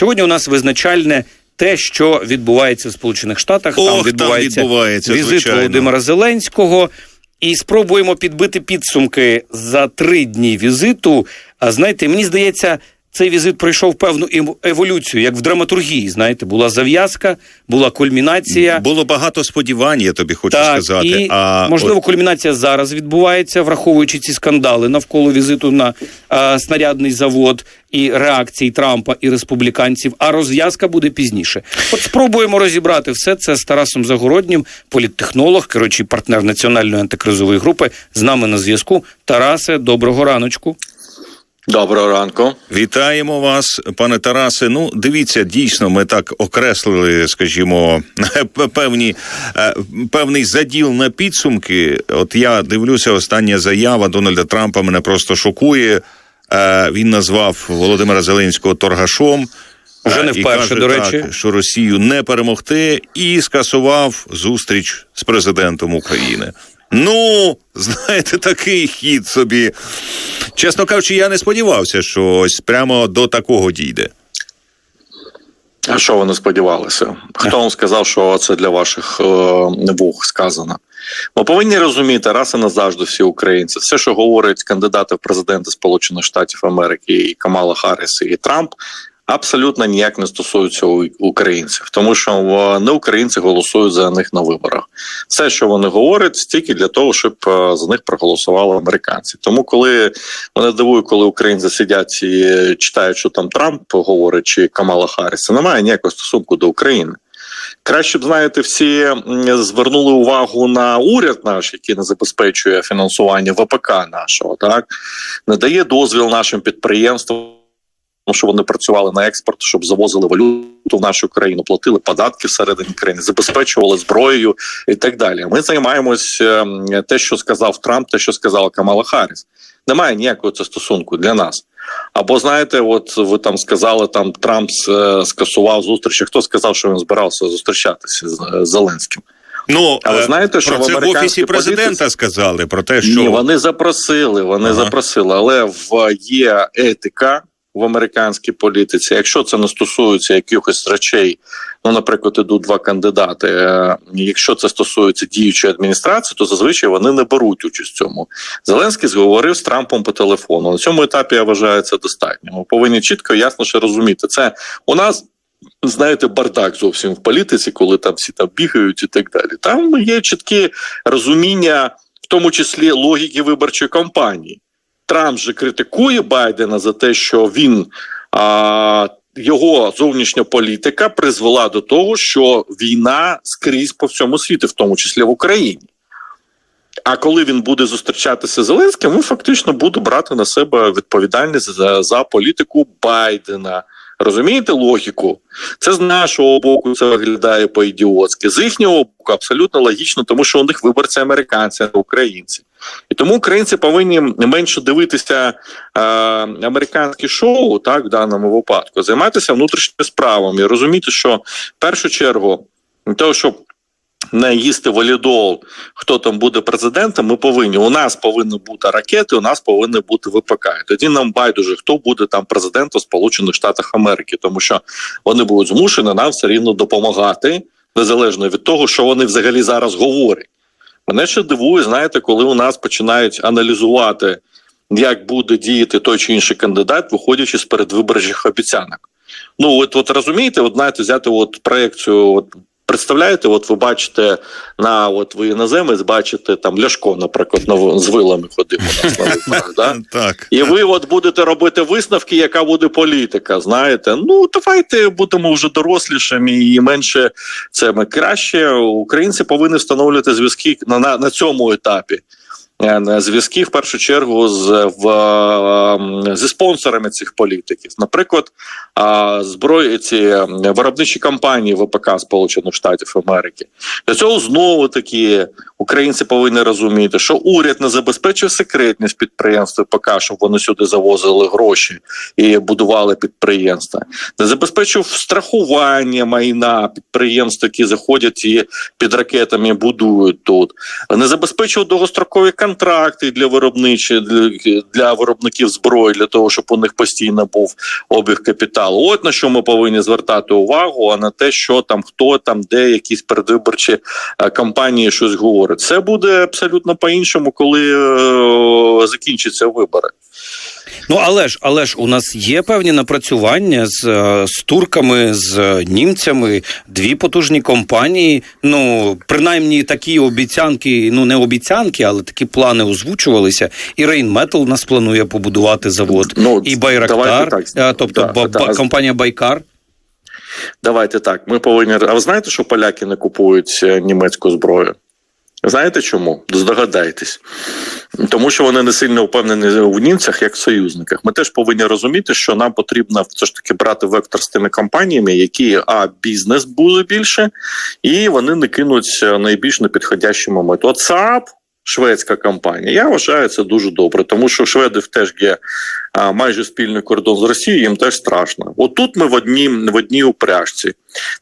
Сьогодні у нас визначальне те, що відбувається в Сполучених Штатах. Ох, там там відбувається, відбувається, візит звичайно. Володимира Зеленського. І спробуємо підбити підсумки за три дні візиту. А знаєте, мені здається, цей візит пройшов певну еволюцію, як в драматургії. Знаєте, була зав'язка, була кульмінація. Було багато сподівань, я тобі хочу Так, сказати. і а можливо, от- кульмінація зараз відбувається, враховуючи ці скандали навколо візиту на е, снарядний завод і реакції Трампа і республіканців. А розв'язка буде пізніше. От спробуємо розібрати все це з Тарасом Загороднім, політтехнолог, керуючий партнер національної антикризової групи. З нами на зв'язку. Тарасе, доброго раночку. Доброго ранку. Вітаємо вас, пане Тарасе. Ну, дивіться, дійсно, ми так окреслили, скажімо, певні е, певний заділ на підсумки. От я дивлюся, остання заява Дональда Трампа мене просто шокує. Е, Він назвав Володимира Зеленського торгашом. Вже не Е, і вперше, каже до так, речі. що Росію не перемогти, і скасував зустріч з президентом України. Ну, знаєте, такий хід собі. Чесно кажучи, я не сподівався, що ось прямо до такого дійде. А що вони сподівалися? Хто вам сказав, що це для ваших е, вух сказано? Ми повинні розуміти раз і назавжди всі українці. Все, що говорять кандидати в президенти Сполучених Штатів Америки, і Камала Харріс, і Трамп, абсолютно ніяк не стосуються українців, тому що не українці голосують за них на виборах. Все, що вони говорять, тільки для того, щоб е, за них проголосували американці. Тому, коли мене дивує, коли українці сидять і читають, що там Трамп говорить, чи Камала Харріс, це не має ніякого стосунку до України. Краще б знаєте, всі звернули увагу на уряд наш, який не забезпечує фінансування ВПК нашого, так не дає дозвіл нашим підприємствам. Щоб вони працювали на експорт, щоб завозили валюту в нашу країну, платили податки всередині країни, забезпечували зброєю і так далі. Ми займаємось ем, те, що сказав Трамп, те, що сказала Камала Харріс. Немає ніякого це стосунку для нас. Або знаєте, от ви там сказали, там Трамп е, скасував зустрічі. Хто сказав, що він збирався зустрічатися з е, Зеленським? Ну, А ви е, знаєте, що про в це в офісі президента політиці- сказали про те, що Ні, вони запросили, вони Ага. запросили, але в є етика в американській політиці. Якщо це не стосується якихось речей, ну, наприклад, ідуть два кандидати. е, Якщо це стосується діючої адміністрації, то зазвичай вони не беруть участь в цьому. Зеленський зговорив з Трампом по телефону. На цьому етапі я вважаю це достатньо. Ми повинні чітко, ясно ще розуміти. Це у нас. Знаєте, бардак зовсім в політиці, коли там всі там бігають і так далі. Там є чіткі розуміння, в тому числі логіки виборчої кампанії. Трамп же критикує Байдена за те, що він а, його зовнішня політика призвела до того, що війна скрізь по всьому світу, в тому числі в Україні. А коли він буде зустрічатися з Зеленським, він фактично буде брати на себе відповідальність за, за політику Байдена. Розумієте логіку? Це з нашого боку це виглядає по-ідіотськи. З їхнього боку абсолютно логічно, тому що у них виборці американці, а не українці. І тому українці повинні менше дивитися е, американські шоу, так в даному випадку, займатися внутрішніми справами і розуміти, що в першу чергу для того, щоб не їсти валідол, хто там буде президентом, ми повинні. У нас повинні бути ракети, у нас повинні бути ВПК. І тоді нам байдуже, хто буде там президентом Сполучених Штатів Америки, тому що вони будуть змушені нам все рівно допомагати, незалежно від того, що вони взагалі зараз говорять. Мене ще дивує, знаєте, коли у нас починають аналізувати, як буде діяти той чи інший кандидат, виходячи з передвиборчих обіцянок. Ну, от, от розумієте, от знаєте, взяти от проекцію. От, представляєте, от ви бачите на от ви іноземець, бачите там Ляшко, наприклад, на, з вилами ходив у нас на виборах, да? так. І ви от будете робити висновки, яка буде політика. Знаєте, ну давайте будемо вже дорослішими і менше це ми краще. Українці повинні встановлювати зв'язки на, на, на цьому етапі. Е, Зв'язки в першу чергу з в, е, зі спонсорами цих політиків, наприклад, зброї ці виробничі компанії ВПК Сполучених Штатів Америки. Для цього знову таки українці повинні розуміти, що уряд не забезпечив секретність підприємств ВПК, щоб вони сюди завозили гроші і будували підприємства, не забезпечив страхування майна підприємств, які заходять і під ракетами будують тут, не забезпечив довгострокові контракти контракти для виробничі для, для виробників зброї, для того, щоб у них постійно був обіг капіталу. От на що ми повинні звертати увагу, а на те, що там хто там, де якісь передвиборчі е, кампанії щось говорять. Це буде абсолютно по-іншому, коли е, закінчаться вибори. Ну але ж, але ж у нас є певні напрацювання з, е, з турками, з е, німцями, дві потужні компанії. Ну принаймні такі обіцянки, ну не обіцянки, але такі плани озвучувалися. І Рейнметал нас планує побудувати завод, Ну, і Байрактар, так. е, тобто Да, да. компанія Байкар. Давайте так. Ми повинні. А ви знаєте, що поляки не купують німецьку зброю? Знаєте чому? Здогадайтесь. Тому що вони не сильно впевнені в німцях як в союзниках. Ми теж повинні розуміти, що нам потрібно все ж таки брати вектор з тими компаніями, які а бізнес буде більше, і вони не кинуть е, найбільш непідходящий момент. От САП, шведська компанія, я вважаю це дуже добре, тому що шведів теж є майже спільний кордон з Росією, їм теж страшно. От тут ми в одній в одній упряжці.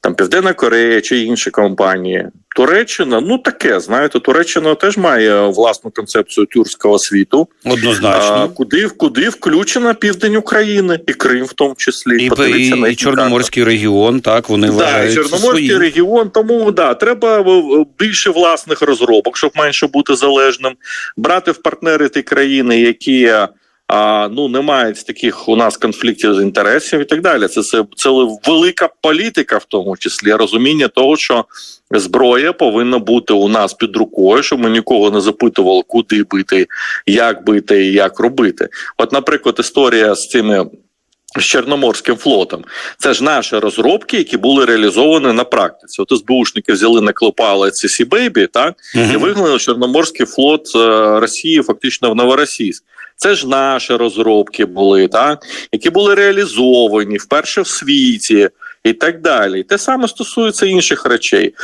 Там Південна Корея чи інші компанії. Туреччина, ну таке, знаєте, Туреччина теж має власну концепцію тюркського світу. Однозначно. А, куди, куди включена південь України і Крим, в тому числі. і, Подивіться і, на і Чорноморський регіон, так вони Да, вважають Чорноморський своїм. регіон, тому да, треба е, більше власних розробок, щоб менше бути залежним, брати в партнери ті країни, які а, ну не мають таких у нас конфліктів з інтересів і так далі. Це, це, це велика політика, в тому числі розуміння того, що зброя повинна бути у нас під рукою, щоб ми нікого не запитували, куди бити, як бити і як робити. От, наприклад, історія з цими. З Чорноморським флотом це ж наші розробки, які були реалізовані на практиці. От СБУшники взяли, наклепали ці Сі Бейбі, так і вигнали Чорноморський флот е, Росії фактично в Новоросійськ. Це ж наші розробки були, так які були реалізовані вперше в світі і так далі. Те саме стосується інших речей.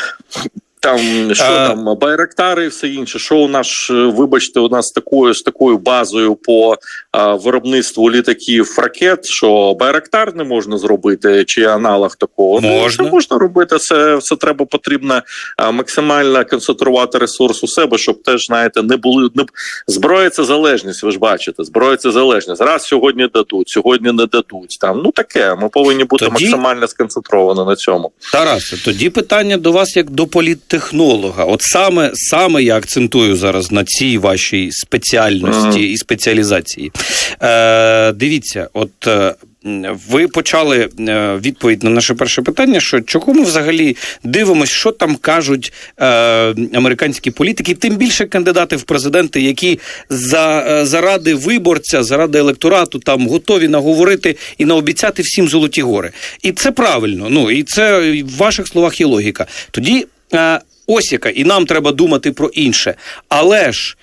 Там що А- там байрактари і все інше. Що у нас е, вибачте, у нас такою з такою базою по а, виробництву літаків ракет, що байрактар не можна зробити, чи аналог такого Ну, Можна. це можна робити. Це все треба потрібно а, максимально концентрувати ресурс у себе, щоб теж знаєте, не були не зброя. Це залежність. Ви ж бачите, зброя це залежність. Раз сьогодні дадуть, сьогодні не дадуть. Там ну таке. Ми повинні бути Тоді- максимально сконцентровані на цьому. Тарасе, тоді питання до вас як до політтехнолога. От саме, саме я акцентую зараз на цій вашій спеціальності і спеціалізації. Е, дивіться, от. е, Ви почали е, відповідь на наше перше питання, що чого ми взагалі дивимося, що там кажуть е, американські політики, тим більше кандидати в президенти, які за, е, заради виборця, заради електорату там готові наговорити і наобіцяти всім золоті гори. І це правильно. Ну і це в ваших словах є логіка. Тоді е, ось яка, і нам треба думати про інше. Але ж,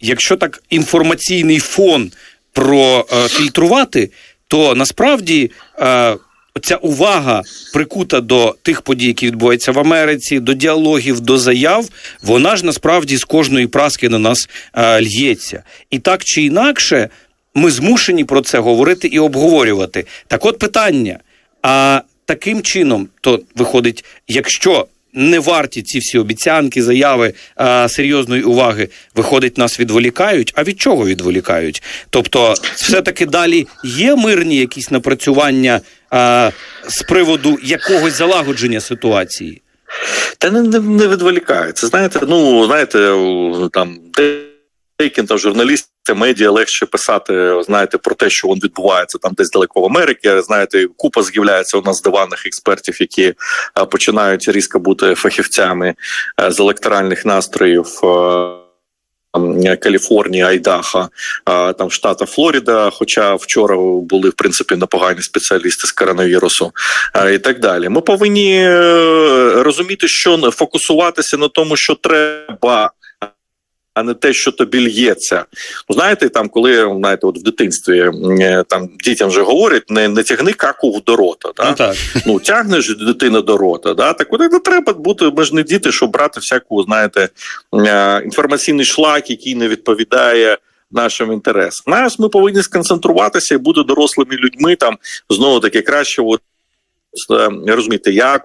якщо так інформаційний фон профільтрувати, то насправді. Е, Ця увага прикута до тих подій, які відбуваються в Америці, до діалогів, до заяв, вона ж насправді з кожної праски на нас е, л'ється. І так чи інакше, ми змушені про це говорити і обговорювати. Так от питання: а таким чином, то виходить, якщо не варті ці всі обіцянки, заяви а, серйозної уваги, виходить, нас відволікають. А від чого відволікають? Тобто, все-таки далі є мирні якісь напрацювання а, з приводу якогось залагодження ситуації. Та не, не, не відволікаються. Знаєте, ну знаєте, там там деяким там журналістам, медіа легше писати, знаєте, про те, що він відбувається там десь далеко в Америці. Знаєте, купа з'являється у нас диванних експертів, які а, починають різко бути фахівцями а, з електоральних настроїв. а, Каліфорнія, Айдаха, там штата Флорида. Хоча вчора були в принципі непогані спеціалісти з коронавірусу і так далі. Ми повинні е, розуміти, що фокусуватися на тому, що треба. А не те, що тобі л'ється. Ну, знаєте, там, коли знаєте, от в дитинстві е, там дітям вже говорять, не, не тягни каку до рота. Да? Ну так. ну тягнеш дитину до рота, да так от не треба бути. Ми ж не діти, щоб брати всяку, знаєте, е, інформаційний шлак, який не відповідає. Нашим інтересам. Нас ми повинні сконцентруватися і бути дорослими людьми. Там знову таки краще, от е, розумієте, як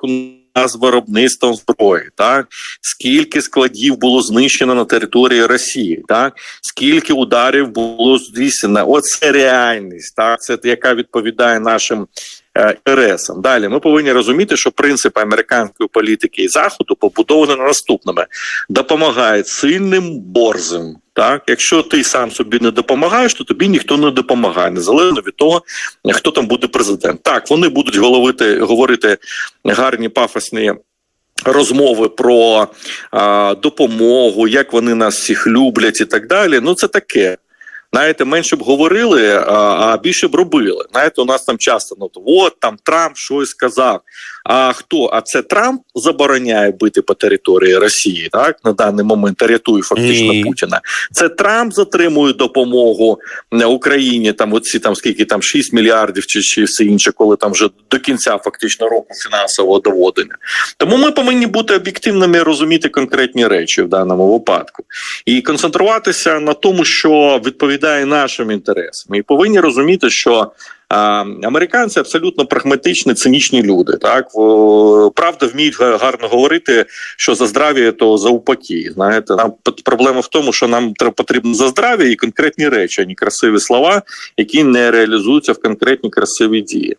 з виробництвом зброї, так? Скільки складів було знищено на території Росії, так? Скільки ударів було здійснено. Оце реальність, так? Це яка відповідає нашим інтересам. Далі ми повинні розуміти, що принципи американської політики і заходу побудовані на наступними: допомагають сильним борзим. Так, якщо ти сам собі не допомагаєш, то тобі ніхто не допомагає, незалежно від того, хто там буде президент. Так, вони будуть головити, говорити гарні пафосні. Розмови про а, допомогу, як вони нас всіх люблять і так далі. Ну це таке. Знаєте, менше б говорили, а, більше б робили. Знаєте, у нас там часто ну, от там Трамп щось сказав. А хто? А це Трамп забороняє бити по території Росії, так на даний момент рятує фактично Ні. Путіна. Це Трамп затримує допомогу е, Україні. Там оці там скільки там 6 мільярдів чи, чи все інше, коли там вже до кінця фактично року фінансового доводення. Тому ми повинні бути об'єктивними і розуміти конкретні речі в даному випадку і концентруватися на тому, що відповідає нашим інтересам, і повинні розуміти, що. Американці абсолютно прагматичні, цинічні люди. Так правда, вміють гарно говорити, що за здрав'я, то за упокій. Знаєте, нам проблема в тому, що нам потрібно за здрав'я і конкретні речі, а не красиві слова, які не реалізуються в конкретні красиві дії.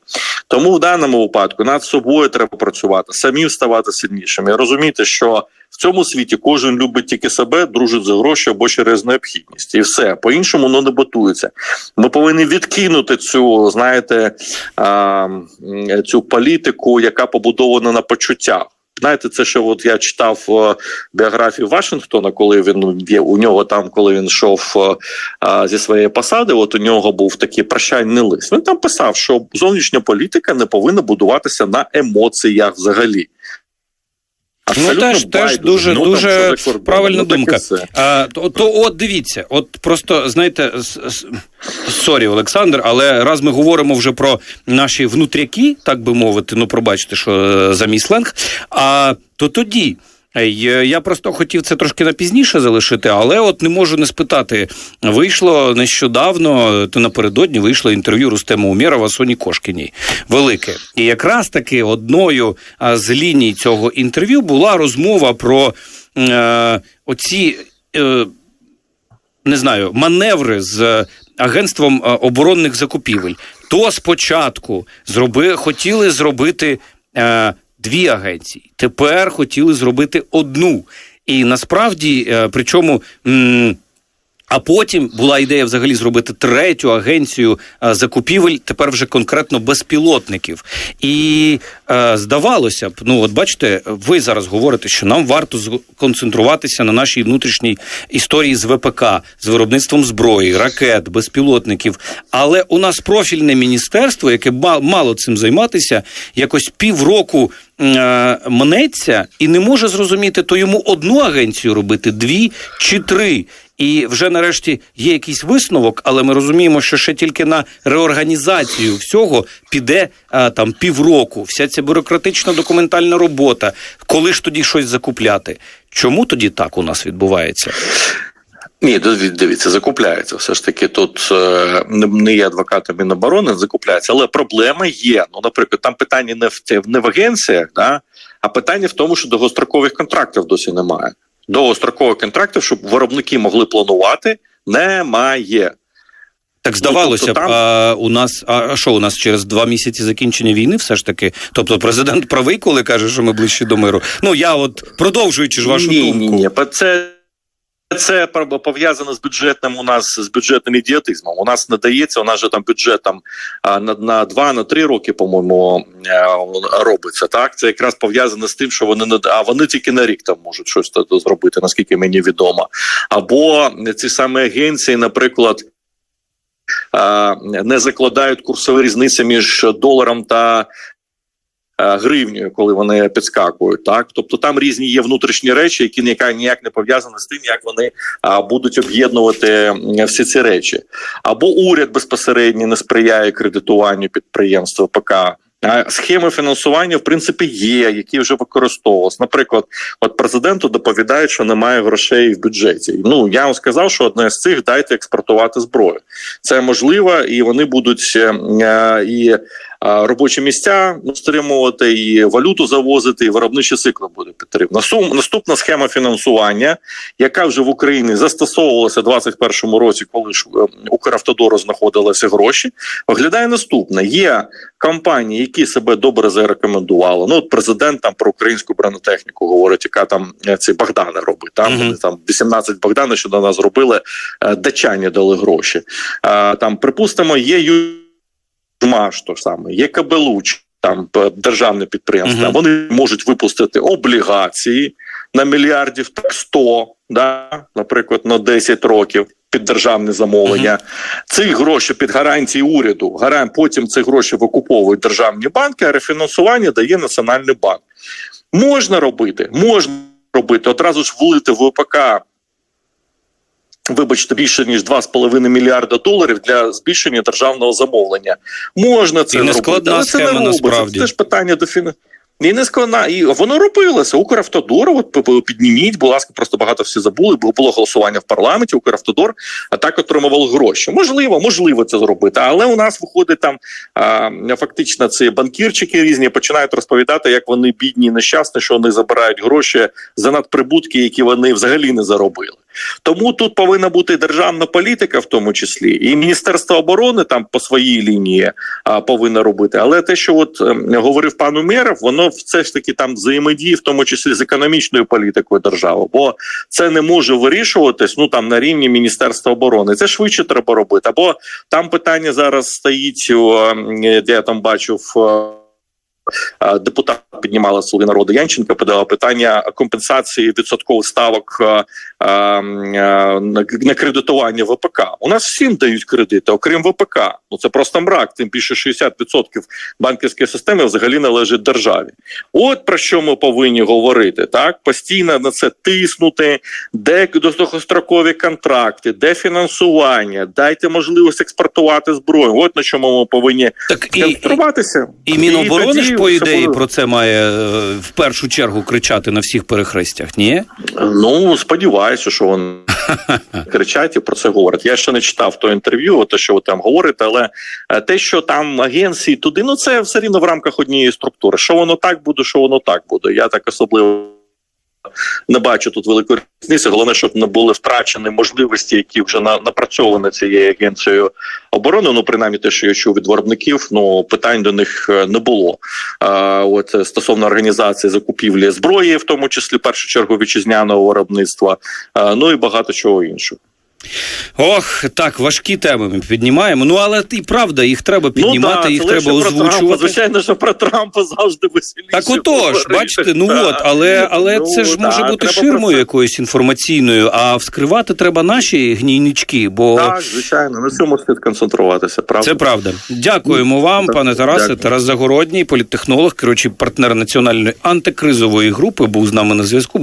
Тому в даному випадку над собою треба працювати, самі ставати сильнішими, розуміти, що в цьому світі кожен любить тільки себе, дружить за гроші або через необхідність, і все по іншому воно не ботується. Ми повинні відкинути цю, знаєте, цю політику, яка побудована на почуттях. Знаєте, це що от я читав е, біографію Вашингтона, коли він у нього там, коли він йшов е, зі своєї посади. От у нього був такий прощальний лист. Він там писав, що зовнішня політика не повинна будуватися на емоціях взагалі. Ну, теж, теж дуже, Ну, дуже кордон. правильна Ну, думка. А, то, то от дивіться, от просто знаєте, сорі, Олександр, але раз ми говоримо вже про наші внутряки, так би мовити, ну пробачте, що е, за мій сленг, а то тоді. Е, Я просто хотів це трошки на пізніше залишити, але от не можу не спитати. Вийшло нещодавно, то напередодні вийшло інтерв'ю Рустема Умєрова Соні Кошкіній. Велике. І якраз таки одною з ліній цього інтерв'ю була розмова про е, оці. Е, не знаю, маневри з агентством е, оборонних закупівель. То спочатку зроби, хотіли зробити е, дві агенції, тепер хотіли зробити одну. І насправді, е, причому. А потім була ідея взагалі зробити третю агенцію е, закупівель, тепер вже конкретно безпілотників. І е, здавалося б, ну от бачите, ви зараз говорите, що нам варто концентруватися на нашій внутрішній історії з ВПК, з виробництвом зброї, ракет, безпілотників. Але у нас профільне міністерство, яке мало цим займатися, якось півроку мнеться і не може зрозуміти, то йому одну агенцію робити, дві чи три. І вже нарешті є якийсь висновок, але ми розуміємо, що ще тільки на реорганізацію всього піде а, там півроку. Вся ця бюрократична документальна робота. Коли ж тоді щось закупляти? Чому тоді так у нас відбувається? Ні, дивіться, закупляється. Все ж таки, тут е, не- є адвокатом Міноборони, закупляється, але проблема є. Ну, наприклад, там питання не в не в агенціях, да, а питання в тому, що довгострокових контрактів досі немає. Довгострокових контрактів, щоб виробники могли планувати, немає. Так здавалося тобто б, там- а у нас а що у нас через два місяці закінчення війни, все ж таки? Тобто, президент правий, коли каже, що ми ближче до миру. Ну я от продовжуючи ж вашу ні, думку. ні, ні. Це, це пов'язано з бюджетним у нас з бюджетним ідіотизмом. У нас не дається, у нас же там бюджет там на, на два на три роки, по-моєму, е, робиться. Так, це якраз пов'язано з тим, що вони не а вони тільки на рік там можуть щось зробити, наскільки мені відомо. Або ці самі агенції, наприклад. Не закладають курсові різниці між доларом та гривнею, коли вони підскакують. Так, тобто там різні є внутрішні речі, які ніяк, не пов'язані з тим, як вони будуть об'єднувати всі ці речі. Або уряд безпосередньо не сприяє кредитуванню підприємств ПК. Схеми фінансування, в принципі, є, які вже використовувалися. Наприклад, от президенту доповідають, що немає грошей в бюджеті. Ну я вам сказав, що одне з цих дайте експортувати зброю. Це можливо, і вони будуть е, е, і е, робочі місця стримувати, і валюту завозити, і виробничі цикли буде. Сум- Наступна схема фінансування, яка вже в Україні застосовувалася в 2021 році, коли ж е, Укравтодору знаходилися гроші. Виглядає наступне: є компанії, які себе добре зарекомендували. Ну, от президент там про українську бронетехніку говорить, яка там е, ці Богдани робить. Там Мгм. вони там 18 Богдани, що до нас зробили, е, дачані дали гроші. Там, припустимо, є Южмаш, то саме, є Кабелуч. Там державне підприємство, Мгм. вони можуть випустити облігації на мільярдів так 100, да, наприклад, на 10 років під державне замовлення. Ці гроші під гарантії уряду, гаран, потім ці гроші викуповують державні банки, а рефінансування дає Національний банк. Можна робити, можна робити. Одразу ж влити в ВПК. Вибачте, більше ніж 2,5 мільярда доларів для збільшення державного замовлення. Можна це І не робити, складна але це не робиться. Це ж питання до фіна. І не складна, і воно робилося. Укравтодор, от підніміть, будь ласка, просто багато всі забули, бо було голосування в парламенті. Укравтодор а так отримував гроші. Можливо, можливо це зробити, але у нас виходить там а, фактично ці банкірчики різні починають розповідати, як вони бідні, нещасні, що вони забирають гроші за надприбутки, які вони взагалі не заробили. Тому тут повинна бути державна політика, в тому числі, і Міністерство оборони там по своїй лінії а, повинно робити. Але те, що от ем, говорив пан Умєров, воно все ж таки там взаємодіє, в тому числі з економічною політикою держави, бо це не може вирішуватись ну там на рівні Міністерства оборони. Це швидше треба робити. Або там питання зараз стоїть, ем, я там бачив. Е, Депутат піднімала слуги народу Янченка, подала питання компенсації відсоткових ставок е, е, на кредитування ВПК. У нас всім дають кредити, окрім ВПК. Ну це просто мрак. Тим більше 60% банківської системи взагалі належить державі. От про що ми повинні говорити. Так постійно на це тиснути, де довгострокові контракти, де фінансування, дайте можливість експортувати зброю. От на чому ми повинні Так і, концентруватися. і Міноборони по ідеї буде. про це має е, в першу чергу кричати на всіх перехрестях. Ні? Ну сподіваюся, що вони кричать і про це говорять. Я ще не читав то інтерв'ю, те, що ви там говорите, але е, те, що там агенції туди, ну це все рівно в рамках однієї структури. Що воно так буде, що воно так буде. Я так особливо. Не бачу тут великої різниці. Головне, щоб не були втрачені можливості, які вже на, напрацьовані цією агенцією оборони. Ну, принаймні, те, що я чув від виробників, ну питань до них е, не було. А, от е, стосовно організації закупівлі зброї, в тому числі першу чергу вітчизняного виробництва, а, ну і багато чого іншого. Ох, так, важкі теми ми піднімаємо. Ну але і правда, їх треба піднімати, ну, да, їх треба про Трампа. озвучувати. Звичайно, що про Трампа завжди веселіше. Так отож, бачите, ну Да. от, але, але Ну, це ж може да, бути ширмою про якоюсь інформаційною, а вскривати треба наші гнійнички, бо Так, звичайно, на цьому слід концентруватися. Правда? це правда. Дякуємо вам, Так, пане Тарасе. дякую. Тарас Загородній, політтехнолог, керуючий партнер національної антикризової групи, був з нами на зв'язку.